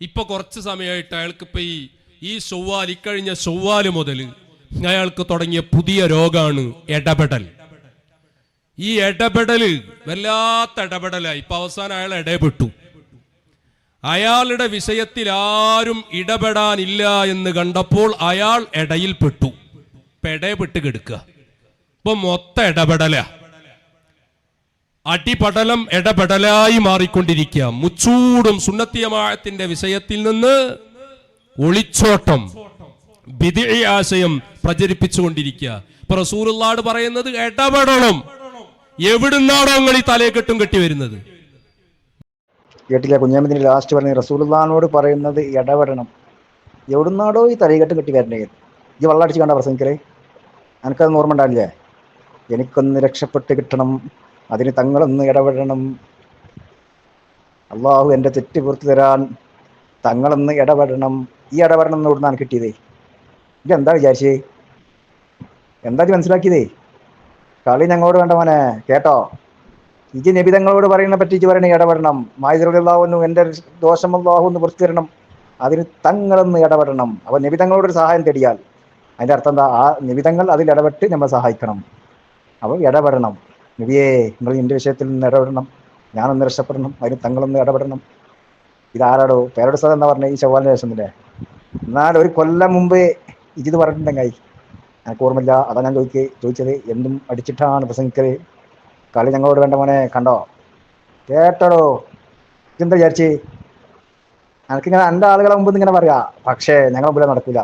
ഇപ്പൊ കുറച്ച് സമയമായിട്ട് അയാൾക്ക് ഇപ്പൊ ഈ ഈ ചൊവ്വാൽ ഇക്കഴിഞ്ഞ ചൊവ്വാൽ മുതൽ അയാൾക്ക് തുടങ്ങിയ പുതിയ രോഗമാണ് ഇടപെടൽ ഈ ഇടപെടൽ വല്ലാത്ത ഇടപെടലായി ഇപ്പൊ അവസാനം അയാൾ ഇടപെട്ടു. അയാളുടെ വിഷയത്തിൽ ആരും ഇടപെടാനില്ല എന്ന് കണ്ടപ്പോൾ അയാൾ ഇടയിൽപ്പെട്ടു ഇപ്പൊ ഇടയപ്പെട്ട് കിടക്കുക. ഇപ്പൊ മൊത്തം ഇടപെടലാ. അടിപടലം ഇടപെടലായി മാറിക്കൊണ്ടിരിക്കുക. മുച്ചൂടും സുന്നത്തിയമാഴത്തിന്റെ വിഷയത്തിൽ നിന്ന് ഒളിച്ചോട്ടം ബിദിഇ ആശയം പ്രചരിപ്പിച്ചുകൊണ്ടിരിക്കുക. ഇപ്പൊ റസൂറുള്ളാട് പറയുന്നത് ഇടപെടണം എവിടുന്നാണോ നിങ്ങൾ ഈ തലയെക്കെട്ടും കെട്ടി വരുന്നത്? കേട്ടില്ല? കുഞ്ഞാമത്തിന് ലാസ്റ്റ് പറഞ്ഞ റസൂലുള്ളാനോട് പറയുന്നത് ഇടപെടണം എവിടുന്നാടോ ഈ തലകെട്ട് കെട്ടി വരണ്ടേ ഈ വള്ളടിച്ച് കണ്ട പ്രസംഗിക്കലേ? എനിക്കത് ഓർമ്മ ഉണ്ടാവില്ലേ? എനിക്കൊന്ന് രക്ഷപ്പെട്ട് കിട്ടണം. അതിന് തങ്ങളൊന്ന് ഇടപെടണം. അള്ളാഹു എന്റെ തെറ്റ് പുറത്തു തരാൻ തങ്ങളൊന്ന് ഇടപെടണം. ഈ ഇടപെടണം എന്ന് ഇവിടുന്നാണ് കിട്ടിയതേ. ഇത് എന്താ വിചാരിച്ചേ? എന്താ ഇത് മനസ്സിലാക്കിയതേ? കളി ഞങ്ങളോട് വേണ്ട മോനെ. കേട്ടോ? നബി തങ്ങളോട് പറയുന്ന പറ്റി പറയണേ ഇടപെടണം. മായുദുല്ലാവുന്നു എന്റെ ദോഷം അള്ളാഹുന്ന് പുറത്തു തരണം. അതിന് തങ്ങളൊന്ന് ഇടപെടണം. അപ്പോൾ നബിതങ്ങളോട് ഒരു സഹായം തേടിയാൽ അതിന്റെ അർത്ഥം എന്താ? ആ നിബിതങ്ങൾ അതിൽ ഇടപെട്ട് നമ്മൾ സഹായിക്കണം. അപ്പോൾ ഇടപെടണം. നബിയേ നിങ്ങൾ എന്റെ വിഷയത്തിൽ നിന്ന് ഇടപെടണം. ഞാനൊന്ന് രക്ഷപ്പെടണം. അതിന് തങ്ങളൊന്ന് ഇടപെടണം. ഇതാരാടോ? പേരോട് സ്ഥലം എന്നാ പറഞ്ഞത് ഈ ചൊവ്വാലിന് ശേഷമില്ലേ എന്നാൽ ഒരു കൊല്ലം മുമ്പ് ഇജിത് പറഞ്ഞിട്ടുണ്ടെങ്കിൽ എനിക്ക് ഓർമ്മയില്ല? അതാ ഞാൻ ചോദിക്കുക ചോദിച്ചത് എന്തും അടിച്ചിട്ടാണ് പ്രസംഗിക്കൽ കളി ഞങ്ങളോട് വേണ്ട മോനെ കണ്ടോ? കേട്ടടോ? ഇതെന്താ വിചാരിച്ച്? എനിക്കിങ്ങനെ എന്റെ ആളുകളെ മുമ്പ് ഇങ്ങനെ പറയാ. പക്ഷേ ഞങ്ങളെ മുമ്പിൽ നടക്കില്ല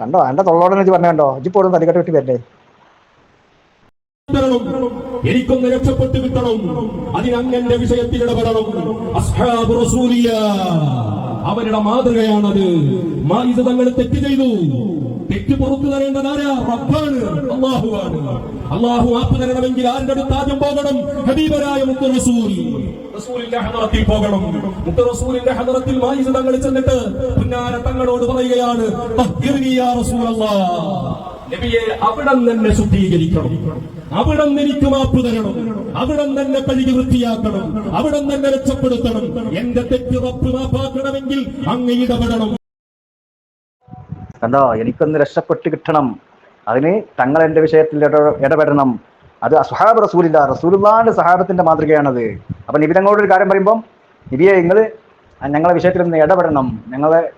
കണ്ടോ? എന്റെ തൊള്ളോടനെ ഇത് പറഞ്ഞ കണ്ടോ? ഇജ്ജിപ്പോഴും തടികട്ട് വിട്ട് വരണ്ടേ? കിട്ടണം എനിക്കൊന്ന് രക്ഷപ്പെട്ട് കിട്ടണം. അതിനങ്ങന്റെ വിഷയത്തിൽ ഇടപെടണം. അസ്ഹാബ് റസൂലിയ അവരുടെ മാതൃകയാണത്. മാലിത തങ്ങൾ തെറ്റ് ചെയ്തു. തെറ്റ് പുറത്തു തരേണ്ടത് ആരാ? റബ്ബാണ്. അള്ളാഹുവാണ്. അള്ളാഹു ആപ്പ് തരണമെങ്കിൽ ആരുടെ അടുത്ത് ആദ്യം പോകണം? ഹബീബരായ മുത്തു റസൂൽ. പോകണം. മുത്ത് റസൂലിന്റെ ഹദറത്തിൽ മായിസ തങ്ങൾ ചെന്നിട്ട് പുന്നാര തങ്ങളോട് പറയുകയാണ് നബിയെ അവിടം തന്നെ ശുദ്ധീകരിക്കണം. അവിടം എനിക്ക് മാപ്പ് തരണം. അവിടം തന്നെ കഴുകി വൃത്തിയാക്കണം. അവിടം തന്നെ രക്ഷപ്പെടുത്തണം. എന്റെ തെറ്റ് റബ്ബ് മാപ്പാക്കണമെങ്കിൽ അങ്ങ് ഇടപെടണം. കണ്ടോ? എനിക്കൊന്ന് രക്ഷപ്പെട്ട് കിട്ടണം. അതിന് തങ്ങൾ എന്റെ വിഷയത്തിൽ ഇട- ഇടപെടണം. അത് സുഹാബ് റസൂലില്ല. റസൂലുള്ളാന്റെ സഹാബത്തിന്റെ മാതൃകയാണത്. അപ്പൊ നിബിതങ്ങളോട് ഒരു കാര്യം പറയുമ്പോൾ നിബിയെ നിങ്ങൾ ഞങ്ങളെ വിഷയത്തിൽ ഒന്ന് ഇടപെടണം. ഞങ്ങളെ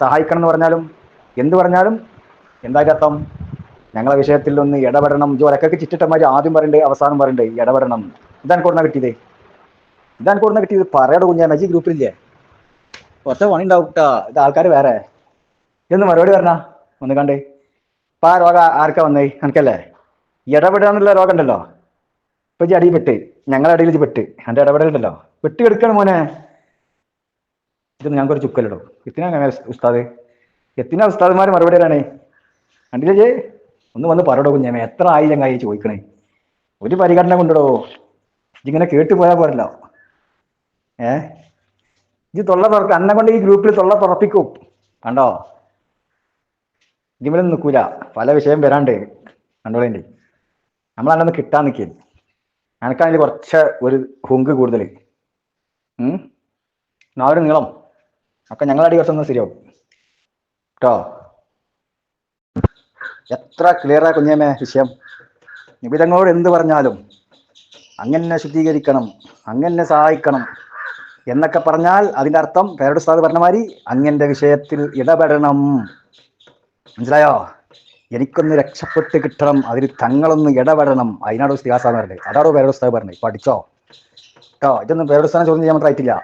സഹായിക്കണം എന്ന് പറഞ്ഞാലും എന്ത് പറഞ്ഞാലും എന്താ അർത്ഥം ഞങ്ങളെ വിഷയത്തിൽ ഒന്ന് ഇടപെടണം. ജോലക്കൊക്കെ ചിറ്റിട്ടന്മാർ ആദ്യം പറയണ്ടേ അവസാനം പറയണ്ടേ ഇടപെടണം. ഇതാണ് കൊടുന്ന കിട്ടിയതേ. ഇതാണ് കൊടുന്ന കിട്ടിയത്. പറയട കുഞ്ഞാ മജി ഗ്രൂപ്പിലില്ലേ ഒറ്റ പണി ഉണ്ടാവും കേട്ടോ ഇത് ആൾക്കാർ വേറെ. എന്ന് മറുപടി പറഞ്ഞ? ഒന്ന് കണ്ടേ. ഇപ്പൊ ആ രോഗം ആർക്കാ വന്നേ? എനിക്കല്ലേ ഇടപെടാന്നുള്ള രോഗം ഉണ്ടല്ലോ. ഇപ്പൊ ജി അടിയിൽ പെട്ട്. ഞങ്ങളെ അടിയിൽ ഇജ്ജ് പെട്ട്. എന്റെ ഇടപെടലുണ്ടല്ലോ പെട്ട് കിടക്കണം മോനെ. ഇതൊന്ന് ഞങ്ങൾക്കൊരു ചുക്കലിടോ. അങ്ങനെ ഉസ്താദ്? എത്തിനാ ഉസ്താദ്മാർ മറുപടി തരാണേ കണ്ടില്ലേ ജേ ഒന്ന് വന്ന് പറയടോ കുഞ്ഞാമേ എത്ര ആയി ചങ്ങായി ചോദിക്കണേ? ഒരു പരിഗണന കൊണ്ടിടോ ഇതിങ്ങനെ കേട്ട് പോയാൽ പോരല്ലോ. ഏ? ഇത് തൊള്ള തുറക്ക അന്നെ കൊണ്ട് ഈ ഗ്രൂപ്പിൽ തൊള്ള തുറപ്പിക്കും. കണ്ടോ? ഇതിവിടെ നിൽക്കൂല. പല വിഷയം വരാണ്ട്. കണ്ടോളേണ്ടി നമ്മൾ അന്നൊന്ന് കിട്ടാൻ നിൽക്കിയത് എനിക്കാണെങ്കിൽ കുറച്ച് ഒരു ഹുങ്ക് കൂടുതൽ നാല് നീളം. ഒക്കെ ഞങ്ങളടി കുറച്ചൊന്നും ശരിയാവും. കേട്ടോ? എത്ര ക്ലിയറാ കുഞ്ഞേമേ വിഷയം. നിബിതങ്ങളോട് എന്ത് പറഞ്ഞാലും അങ്ങനെ ശുദ്ധീകരിക്കണം അങ്ങനെ സഹായിക്കണം എന്നൊക്കെ പറഞ്ഞാൽ അതിന്റെ അർത്ഥം പേരുടെ സ്ഥാപനം പറഞ്ഞ മാതിരി അങ്ങന്റെ വിഷയത്തിൽ ഇടപെടണം. മനസ്സിലായോ? എനിക്കൊന്ന് രക്ഷപ്പെട്ട് കിട്ടണം അതിൽ തങ്ങളൊന്ന് ഇടപെടണം. അതിനാടോ ഇതിഹാസം പറഞ്ഞത്. അതാടോ പേരുടെ സ്ഥാപനം പറഞ്ഞത്. പഠിച്ചോ? കേട്ടോ ഇതൊന്നും പേരുടെ സ്ഥാനം ചോദ്യം ചെയ്യാൻ പറ്റില്ല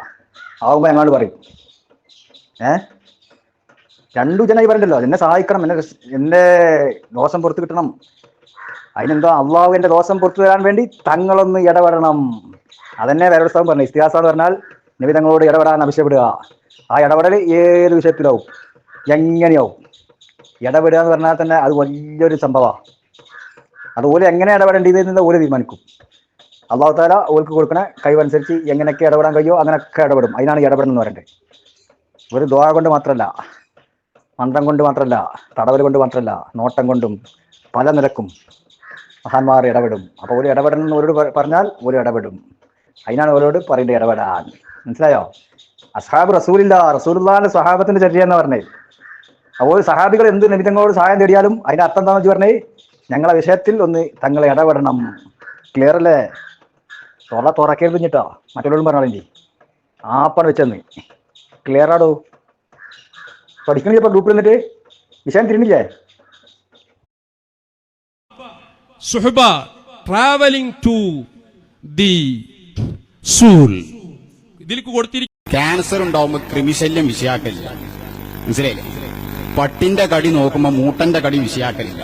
ആവുമ്പോൾ ഞങ്ങളോട് പറയും. ഏ? രണ്ടു ജനായി പറയണ്ടല്ലോ എന്നെ സഹായിക്കണം എന്നെ എന്റെ ദോഷം പുറത്തു കിട്ടണം. അതിനെന്തോ അള്ളാഹു എന്റെ ദോഷം പുറത്തു വരാൻ വേണ്ടി തങ്ങളൊന്ന് ഇടപെടണം. അതന്നെ വേറെ സ്ഥലം പറഞ്ഞു ഇസ്തിഹാസം പറഞ്ഞാൽ നബി തങ്ങളോട് ഇടപെടാൻ ആവശ്യപ്പെടുക ആ ഇടപെടൽ ഏത് വിഷയത്തിലാവും? എങ്ങനെയാവും? ഇടപെടുക എന്ന് പറഞ്ഞാൽ തന്നെ അത് വലിയൊരു സംഭവമാണ് അതുപോലെ എങ്ങനെ ഇടപെടേണ്ടതെന്ന് ഓരോ തീരുമാനിക്കും. അള്ളാഹു താല ഓൾക്ക് കൊടുക്കണ കഴിവനുസരിച്ച് എങ്ങനെയൊക്കെ ഇടപെടാൻ കഴിയുമോ അങ്ങനെയൊക്കെ ഇടപെടും. അതിനാണ് ഇടപെടുന്നത് എന്ന് പറയണ്ടേ. ഒരു ദ്വാര കൊണ്ട് മാത്രമല്ല മന്ത്രം കൊണ്ട് മാത്രമല്ല തടവൽ കൊണ്ട് മാത്രമല്ല നോട്ടം കൊണ്ടും പല നിരക്കും മഹാന്മാർ ഇടപെടും. അപ്പോൾ ഒരു ഇടപെടണം എന്ന് ഓരോട് പറഞ്ഞാൽ ഒരു ഇടപെടും. അതിനാണ് ഓരോട് പറയേണ്ടത് ഇടപെടാൻ. മനസ്സിലായോ? അസഹാബ് റസൂലില്ല റസൂലുള്ളാന്റെ സ്വഹാബത്തിന്റെ ചര്യ എന്ന് പറഞ്ഞേ. അപ്പോൾ സഹാബികൾ എന്ത് നിമിത്തങ്ങളോട് സഹായം തേടിയാലും അതിന്റെ അർത്ഥം എന്താണെന്ന് വെച്ച് പറഞ്ഞേ ഞങ്ങളെ വിഷയത്തിൽ ഒന്ന് തങ്ങളെ ഇടപെടണം. ക്ലിയർ അല്ലേ? തുറ തുറക്കരുത് കേട്ടോ മറ്റുള്ളവരും പറഞ്ഞോളെങ്കിൽ ആപ്പാണ് വെച്ചെന്ന്. ക്ലിയർ ആടോ? പഠിക്കണില്ല ഇപ്പൊ ഗ്രൂപ്പിൽ നിന്നിട്ട് വിഷയം തിരിഞ്ഞില്ലേ? സുഹബ ട്രാവലിംഗ് ടു ദി സൂൽ ഇതിലേക്ക് കൊടുത്തിരിക്കും ക്യാൻസർ ഉണ്ടാവുമ്പോ ക്രിമിശല്യം വിഷയാക്കലില്ല. മനസ്സിലായില്ലേ? പട്ടിന്റെ കടി നോക്കുമ്പോ മൂട്ടന്റെ കടി വിഷയാക്കലില്ല.